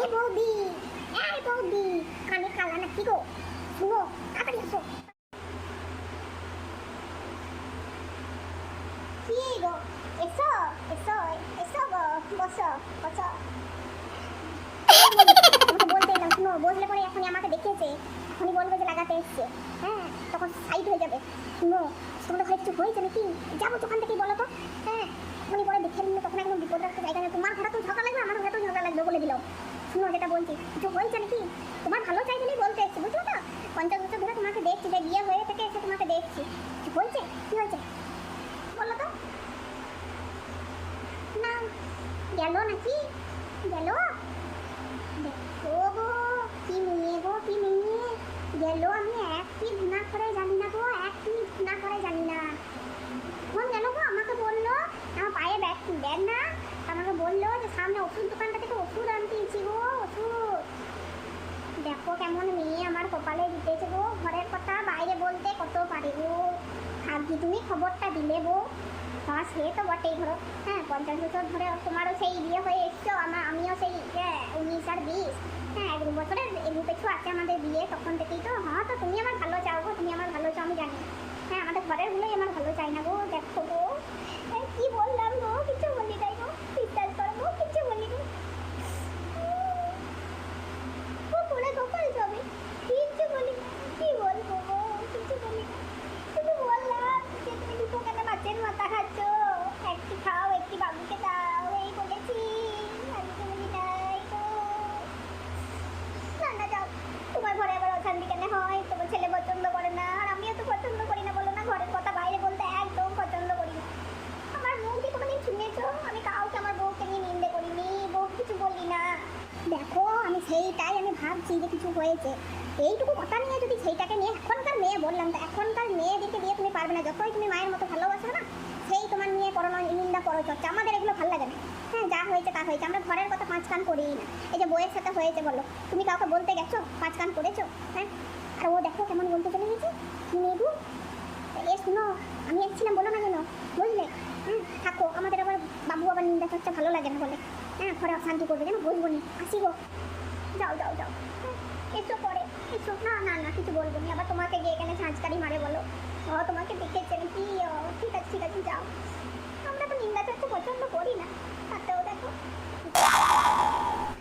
এ বৌদি এই বৌদি কানে কালা না কি গো শুনো তাড়াতাড়ি আসো কি গো এসো এসো এসো গো বসো বসো বলতে এলাম শুনো বসলে পরে এখনই আমাকে দেখেছে। এখনই বলবে যে লাগাতে এসছে। হ্যাঁ তখন সাইড হয়ে যাবে। শুনো তোমাদের কিছু হয়েছে নাকি? যাব তো ওখান থেকেই বলো তো হ্যাঁ এখনই পরে দেখে নিলে তখন একদম বিপদ রাখতে জায়গা নেই তোমার ঘরে তো ঝগড়া লাগবে আমার ঘরে তো ঝগড়া লাগবে বলে দিলাম শুনো যেটা বলছি কিছু হয়েছে নাকি? তোমার ভালো চাই বলেই বলতে এসছি, বুঝলো তো? পঞ্চাশ বছর ধরে তোমাকে দেখছি, যে বিয়ে হয়ে থেকে এসে তোমাকে দেখছি। কিছু বলছে? কি হয়েছে? বলো তো। না, গেল নাকি? গেল? দেখো গো, কি নিয়ে গো, কি নিয়ে গেল আমি এক পিস না করে জানি না গো এক পিস না করে জানি না কোন গেল গো আমাকে বলল আমার পায়ে ব্যাগ ব্যাগ না আমাকে বলল যে সামনে ওষুধ দোকানটা থেকে ওষুধ আনতেছি গো ওষুধ দেখো কেমন মেয়ে আমার কপালে দিতেছে গো ঘরের কথা বাইরে বলতে কত পারে গো ভাবছি তুমি খবরটা দিলে গো হ্যাঁ সে তো বটেই ধরো। হ্যাঁ পঞ্চাশ বছর ধরে তোমারও সেই বিয়ে হয়ে এসছো আমার আমিও সেই হ্যাঁ, উনিশ আর বিশ। হ্যাঁ এক বছরের এগু পেছু আছে আমাদের বিয়ে তখন থেকেই তো হ্যাঁ তো তুমি আমার ভালো চাও গো তুমি আমার ভালো চাও আমি জানি হ্যাঁ আমাদের ঘরের গুলোই আমার ভালো চাই না গো দেখো গো এই কি বললাম গো কিছু বলি নাই গো বিশ্বাস করো গো কিছু বলি গো ও পুরো গোপাল যাবে কিছু বলি না। কি বলব গো কিছু বলি না। শুধু বললাম যে তুমি দুটো কেন মাছের মাথা খাচ্ছ একটি খাও একটি বাবুকে দাও এই বলেছি আমি তো বলি নাই গো না না যাও তোমার ঘরে আবার অশান্তি কেন হয় তোমার ছেলে পছন্দ করে না আর আমিও তো পছন্দ করি না বলো না ঘরের কথা বাইরে বলতে একদম পছন্দ করি না আমার মুখ দিয়ে কোনোদিন শুনেছো আমি কাউকে আমার বউকে নিয়ে নিন্দে করিনি বউ কিছু বলি না দেখো আমি সেইটাই আমি ভাবছি যে কিছু হয়েছে। এইটুকু কথা নিয়ে যদি সেইটাকে নিয়ে এখনকার মেয়ে বললাম, তো এখনকার মেয়েদেরকে দিয়ে তুমি পারবে না। যতই তুমি মায়ের মতো ভালোবাসো না, সেই তোমার নিয়ে পরনো নিন্দা করো চর্চা। আমাদের এগুলো ভালো লাগে না। হ্যাঁ যা হয়েছে তা হয়েছে। আমরা ঘরের কথা পাঁচ কান করিই না। এই যে বইয়ের সাথে হয়েছে বলো। তুমি কাউকে বলতে গেছো? পাঁচ কান করেছ? হ্যাঁ? আর ও দেখো কেমন বলতে চলে গেছে। নেবু এ শুনো, আমি এসেছিলাম বলো না কেন? বুঝলে? হ্যাঁ থাকো। আমাদের আবার বাবু আবার নিন্দা চর্চা ভালো লাগে না বলে। হ্যাঁ ঘরে অশান্তি করবে যেন বুঝব নি। আসি গো। যাও যাও যাও। হ্যাঁ, এসো পরে এসো। না না না কিছু বলব না। আবার তোমাকে গিয়ে এখানে ঝাঁঝকারি মারে বলো। তোমাকে দেখেছে। কি ঠিক আছে ঠিক আছে যাও।